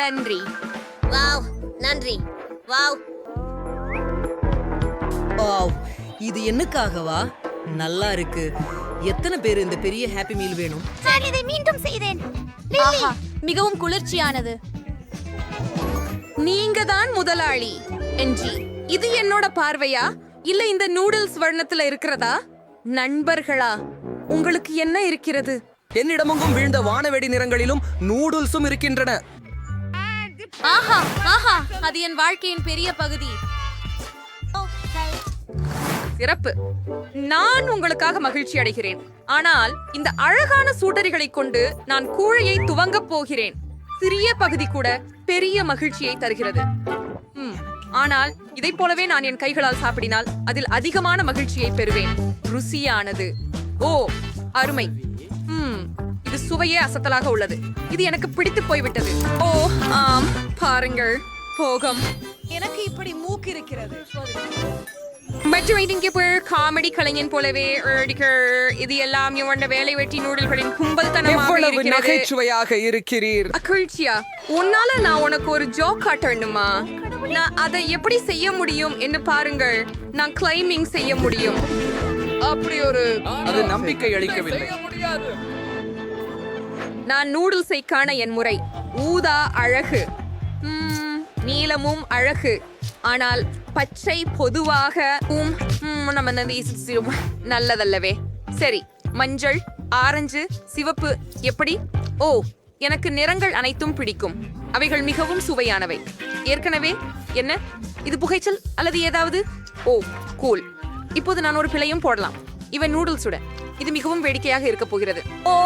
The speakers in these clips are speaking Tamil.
நன்றி. வாவ் நன்றி. வாவ். வாவ் இது என்னக்காகவா? நல்லா இருக்கு. எத்தனை பேர் இந்த பெரிய ஹாப்பி மீல் வேணும்? நான் இதை மீண்டும் செய்தேன். ஆஹா மிகவும் குளிர்ச்சியானது. நீங்க தான் முதலாளி. என்ஜி இது என்னோட பார்வையா? இல்ல இந்த நூடுல்ஸ் வர்ணத்துல இருக்கிறதா? நண்பர்களா உங்களுக்கு என்ன இருக்கிறது? என்னிடமெங்கும் வீழ்ந்த வானவெடி நிறங்களிலும் நூடுல்ஸும் இருக்கின்றன. ஆஹா ஆஹா அது என் வாழ்க்கையின் பெரிய பகுதி. சிறப்பு. நான் உங்களுக்காக மகிழ்ச்சி அடைகிறேன். ஆனால் இந்த அழகான சூட்டரிகளை கொண்டு நான் கூழையை துவங்கப் போகிறேன். சிறிய பகுதி கூட பெரிய மகிழ்ச்சியை தருகிறது. ஆனால் இதைப் போலவே நான் என் கைகளால் சாப்பிடினால் அதில் அதிகமான மகிழ்ச்சியை பெறுவேன். ருசியானது. ஓ அருமை. ம், சுவையே அசத்தலாக உள்ளது. இது எனக்கு பிடித்து போய்விட்டது. ஓ ஆம். பாருங்கள் போகம். எனக்கு இப்படி மூக்கு இருக்கிறது. மற்றும் இங்கே போய் காமெடி கலைஞன் போலவே இது எல்லாம் இவண்ட வேலை வெட்டி நூடல்களின் எவ்வளவு இருக்கிறது. நகைச்சுவையாக இருக்கிறீர்? அகழ்ச்சியா? உன்னால நான் உனக்கு ஒரு ஜோக் காட்ட வேண்டுமா நான் அதை எப்படி செய்ய முடியும் என்று பாருங்கள். நான் கிளைம்பிங் செய்ய முடியும். அப்படி ஒரு அது நம்பிக்கை அளிக்கவில்லை. நான் நூடுல்ஸை காண என் முறை. ஊதா அழகு. நீளமும் அழகு. ஆனால் பச்சை பொதுவாக ம், நம்ம நல்லதல்லவே. சரி மஞ்சள் ஆரஞ்சு சிவப்பு எப்படி? ஓ எனக்கு நிறங்கள் அனைத்தும் பிடிக்கும். அவைகள் மிகவும் சுவையானவை. ஏற்கனவே என்ன? இது புகைச்சல் அல்லது ஏதாவது? Oh cool. இப்போது நான் ஒரு பிழையும் போடலாம். இவன் நூடுல்ஸுட இது மிகவும் வேடிக்கையாக இருக்க போகிறது. ஓ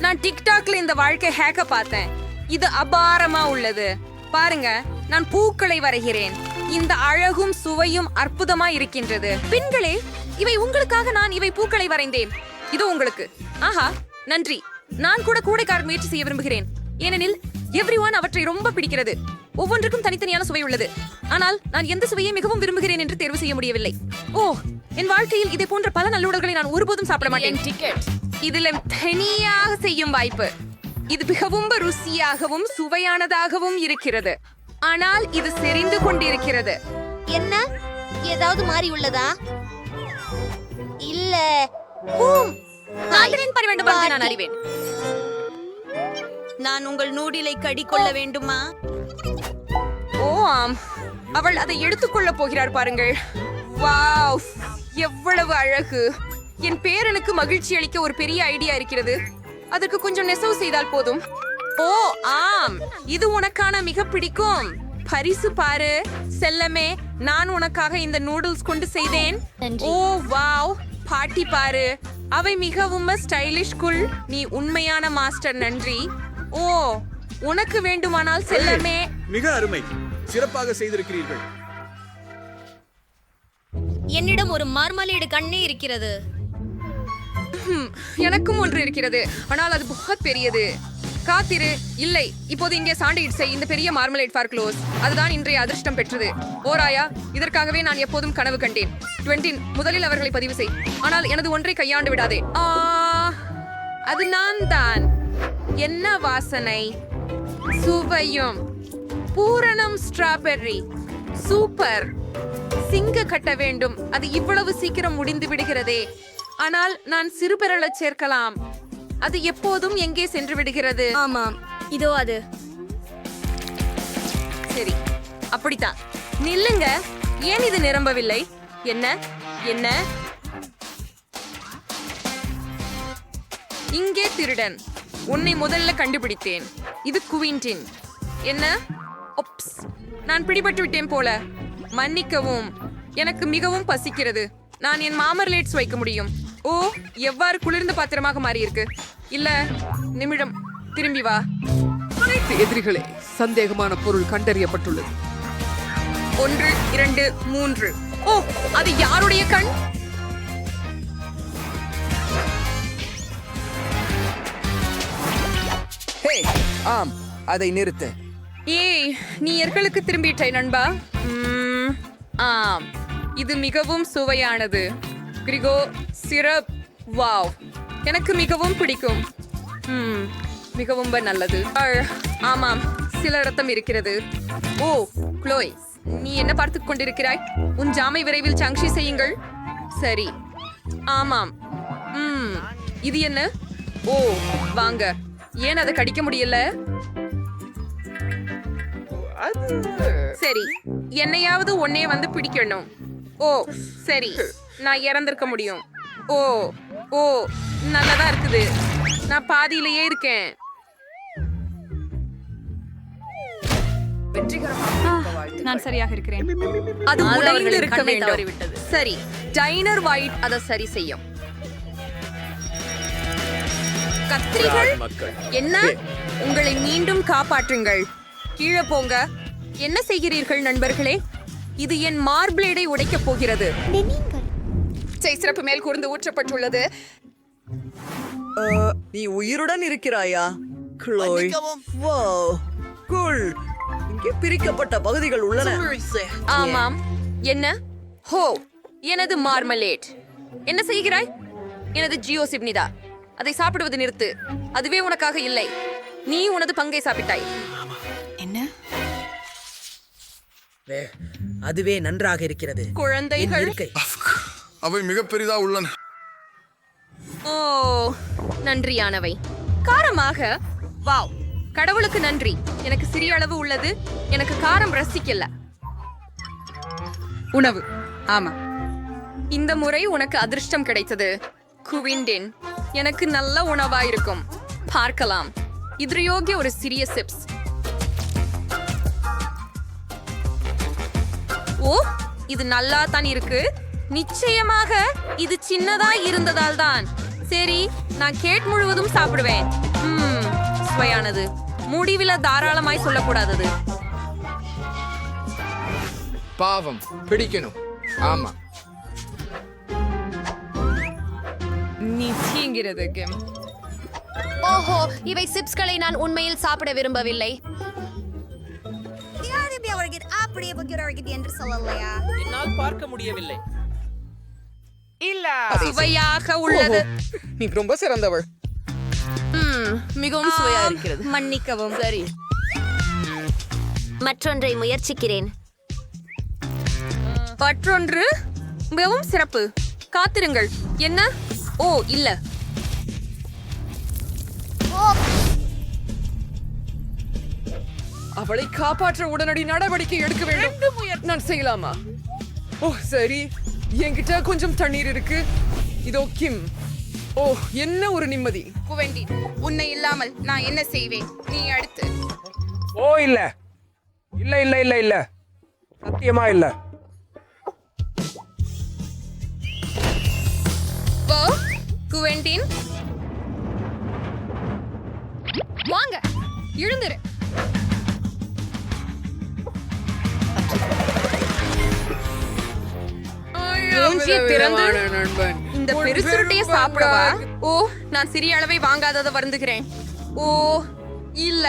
நான் டிக்டாக்ல இந்த வாழ்க்கை ஹேக்க பார்த்தேன். இது அபாரமா உள்ளது. பாருங்க நான் பூக்களை வரைகிறேன். இந்த அழகும் சுவையும் அற்புதமா இருக்கின்றது. பெண்களே இவை உங்களுக்காக நான் இவை பூக்களை வரைந்தேன். இது உங்களுக்கு. ஆஹா நன்றி. நான் கூட கூடைக்காரர் முயற்சி செய்ய விரும்புகிறேன். ஏனெனில் எவ்ரி ஒன் அவற்றை ரொம்ப பிடிக்கிறது. ஒவ்வொன்றுக்கும் தனித்தனியான சுவை உள்ளது. ஆனால் நான் எந்த சுவையை மிகவும் விரும்புகிறேன் என்று தேர்வு செய்ய முடியவில்லை. ஓ என் வாழ்க்கையில் இதே போன்ற பல நல்லுடல்களை நான் ஒருபோதும் சாப்பிட மாட்டேன். டிக்கெட் இதுல தனியாக செய்யும் வாய்ப்பு. இது மிகவும் ருசியாகவும் சுவையானதாகவும் இருக்கிறது. ஆனால் இது செறிந்து கொண்டிருக்கிறது. என்ன? ஏதாவது மாறி உள்ளதா? இல்ல ஹூம். காதலின் பரி வேண்டும் என்று நான் அறிவேன். நான் உங்கள் நூடிலை கடிக்கொள்ள வேண்டுமா? ஓ ஆம். அவள் அதை எடுத்துக்கொள்ள போகிறார் பாருங்கள். வாவ் எவ்வளவு அழகு. என் பேரனுக்கு மகிழ்ச்சி அளிக்க ஒரு பெரிய ஐடியா இருக்கிறது. அதற்கு கொஞ்சம் நெசவு செய்தால் போதும். ஓ ஆம். இது உனக்கான மிக பிடிக்கும். பரிசு பாரு. செல்லமே நான் உனக்காக இந்த நூடுல்ஸ் கொண்டு செய்தேன். Oh wow. பாட்டி பாரு. அவை மிகவும் ஸ்டைலிஷ் குள் நீ உண்மையான மாஸ்டர் நன்றி. ஓ உனக்கு வேண்டுமானால் செல்லமே. மிக அருமை. சிறப்பாக செய்திருக்கிறீர்கள். என்னிடம் ஒரு மார்மலேடு கண்ணே இருக்கிறது. எனக்கும் ஒன்று இருக்கிறது. ஆனால் அது புகத் பெரியது. காத்திரு இல்லை. இப்போது இங்கே சாண்ட்விச் செய் இந்த பெரிய மார்மலேட் ஃபார் க்ளோஸ். அதுதான் இன்றைய அதிர்ஷ்டம் பெற்றது. ஓராயா இதற்காகவே நான் எப்போதும் கனவு கண்டேன். டுவெண்டின் முதலில் அவர்களை பதிவு செய். ஆனால் எனது ஒன்றை கையாண்டு விடாதே. ஆ, அது நான் தான். என்ன வாசனை? சுவையும். பூரணம் ஸ்ட்ராபெர்ரி. சூப்பர். சிங்க கட்ட வேண்டும். அது இவ்வளவு சீக்கிரம் முடிந்து விடுகிறதே. ஆனால் நான் சிறுபெறலச் சேர்க்கலாம். அது எப்போதும் எங்கே சென்று விடுகிறது? ஆமாம். இதோ அது. சரி. அப்படித்தான். நில்லுங்க. ஏன் இது நிரம்பவில்லை? என்ன? என்ன? இங்கே திருடன். உன்னை முதல்ல கண்டுபிடித்தேன். இது குவிண்டின் என்ன? ஒப்ஸ். நான் பிடிபட்டு விட்டேன் போல. மன்னிக்கவும். எனக்கு மிகவும் பசிக்கிறது. நான் என் மாமர்லேட்ஸ் வைக்க முடியும். ஓ எவ்வாறு குளிர்ந்த பாத்திரமாக மாறியிருக்கு? இல்ல நிமிடம் திரும்பி வா. அனைத்து எதிரிகளே சந்தேகமான பொருள் கண்டறியப்பட்டுள்ளது. ஒன்று இரண்டு மூன்று. ஓ அது யாருடைய கண்? ஹே ஆம் அதை நிறுத்து. ஏய் நீ எர்களுக்கு திரும்பிட்டாய் நண்பா? ஆம். இது மிகவும் சுவையானது. கிரிகோ சிரப் வாவ். எனக்கு மிகவும் பிடிக்கும். ம் மிகவும் நல்லது. ஆமாம் சில ரத்தம் இருக்கிறது. ஓ க்ளோய் நீ என்ன பார்த்துக் கொண்டிருக்கிறாய்? உன் ஜாமை விரைவில் சங்ஷி செய்யுங்கள். சரி. ஆமாம். ம் இது என்ன? ஓ வாங்க. ஏன் அதை கடிக்க முடியல? சரி என்னையாவது உன்னைய வந்து பிடிக்கணும். ஓ சரி. நான் இறந்திருக்க முடியும். ஓ ஓ நல்லதா இருக்குது. நான் பாதியிலேயே இருக்கேன். நான் சரியாக இருக்கிறேன். அது அவர்களின் இருக்க வேண்டும். சரி டைனர் ஒயிட் அதை சரி செய்யும். கத்திரிகள் என்ன? உங்களை மீண்டும் காப்பாற்றுங்கள். கீழே போங்க. என்ன செய்கிறீர்கள் நண்பர்களே? இது என் மார்பிளேடை உடைக்கப் போகிறது. செய் சிறப்பு மேல் கூர்ந்து ஊற்றப்பட்டுள்ளது. நீ உயிருடன் இருக்கிறாயா? க்ளோய் வாவ் கூல் இங்கே பிரிக்கப்பட்ட பகுதிகள் உள்ளன. ஆமாம். என்ன? ஹோ எனது மார்மலேட். என்ன செய்கிறாய்? எனது ஜியோ சிப்னிதா. அதை சாப்பிடுவது நிறுத்து. அதுவே உனக்காக இல்லை. நீ உனது பங்கை சாப்பிட்டாய். வே- அதுவே நன்றாக இருக்கிறது. குழந்தைகள்? அவை மிக பெரிதா உள்ளன. ஓ நன்றியானவை. காரமாக வாவ் கடவுளுக்கு நன்றி. எனக்கு சிறிய அளவு உள்ளது எனக்கு காரம் ரசிக்கல. உணவு ஆமா. இந்த முறை உனக்கு அதிர்ஷ்டம் கிடைத்தது. குவிண்டின் எனக்கு நல்ல உணவா இருக்கும் பார்க்கலாம். இதயோகிய ஒரு சிறிய சிப்ஸ். ஓ இது நல்லா தான் இருக்கு. நிச்சயமாக இது சின்னதா இருந்ததால் தான். சரி நான் கேட் முழுவதும் சாப்பிடுவேன். ம், சுவையானது. முடிவில தாராளமாய் சொல்லக்கூடாதது. பாவம் பிடிக்கணும். ஆமா. நீ தீங்கிறது ஓஹோ இவை சிப்ஸ்களை நான் உண்மையில் சாப்பிட விரும்பவில்லை. என்று சொல்லலையா என்னால் பார்க்க முடியவில்லை. சுவையாக உள்ளது. நீ ரொம்ப சிறந்தவள். மிகவும் சுவையா இருக்கிறது. மன்னிக்கவும். சரி. மற்றொன்றை முயற்சிக்கிறேன். மற்றொன்று மிகவும் சிறப்பு. காத்திருங்கள். என்ன? ஓ இல்ல. அவளை காப்பாற்ற உடனடி நடவடிக்கை எடுக்க வேண்டும். நான் செய்யலாமா? ஓ சரி. என்கிட்ட கொஞ்சம் தண்ணீர் இருக்கு. இதோ கிம். ஓ என்ன ஒரு நிம்மதி. குவெண்டி உன்னை இல்லாமல் நான் என்ன செய்வேன்? நீ அடுத்து. ஓ இல்ல. இல்ல இல்ல இல்ல இல்ல. சத்தியமா இல்ல. ஓ குவெண்டின். வாங்க எழுந்துரு. மூஞ்சியை திறந்து இந்த பெருசுருட்டைய சாப்பிடவா? ஓ நான் சிறிய அளவை வாங்காதத வருந்துகிறேன். ஓ இல்ல.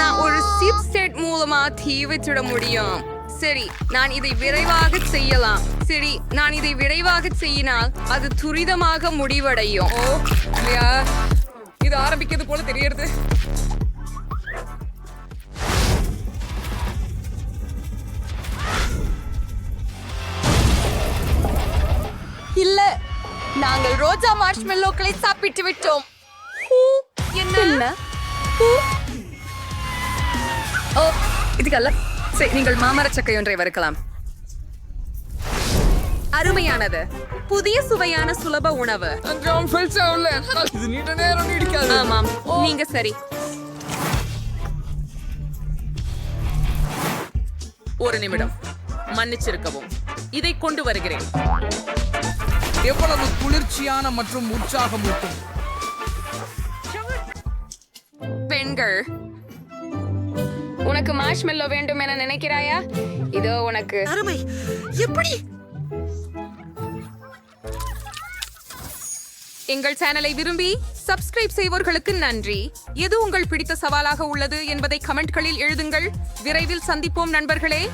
நான் ஒரு சிப் செட் மூலமா தீ வச்சிட முடியும். சரி நான் இதை விரைவாக செய்யலாம். சரி நான் இதை விரைவாக செய்யினால் அது துரிதமாக முடிவடையும். ஓ இல்லையா இது ஆரம்பிக்கிறது போல தெரியறது. இல்ல. நாங்கள் ரோஜா மார்ஷ்மெல்லோக்களை சாப்பிட்டு விட்டோம். ஹூ, என்ன? ஹூ. ஓ இதுக்கல்ல. சரி நீங்கள் மாமரச் சக்கை ஒன்றை வறுக்கலாம். அருமையானது. புதிய சுவையான சுலப உணவு. ஆமாம் நீங்க சரி. ஒரு நிமிடம். மன்னிச்சிருக்கவும். இதை கொண்டு வருகிறேன். எவ்வளவு குளிர்ச்சியான மற்றும் உற்சாகமூட்டும். பெண்கள் உனக்கு மார்ஷ்மெல்லோ வேண்டும் என நினைக்கிறாயா? இதோ உனக்கு. அருமை. எப்படி? எங்கள் சேனலை விரும்பி சப்ஸ்கிரைப் செய்வோர்களுக்கு நன்றி. எது உங்கள் பிடித்த சவாலாக உள்ளது என்பதை கமெண்ட்களில் எழுதுங்கள். விரைவில் சந்திப்போம் நண்பர்களே.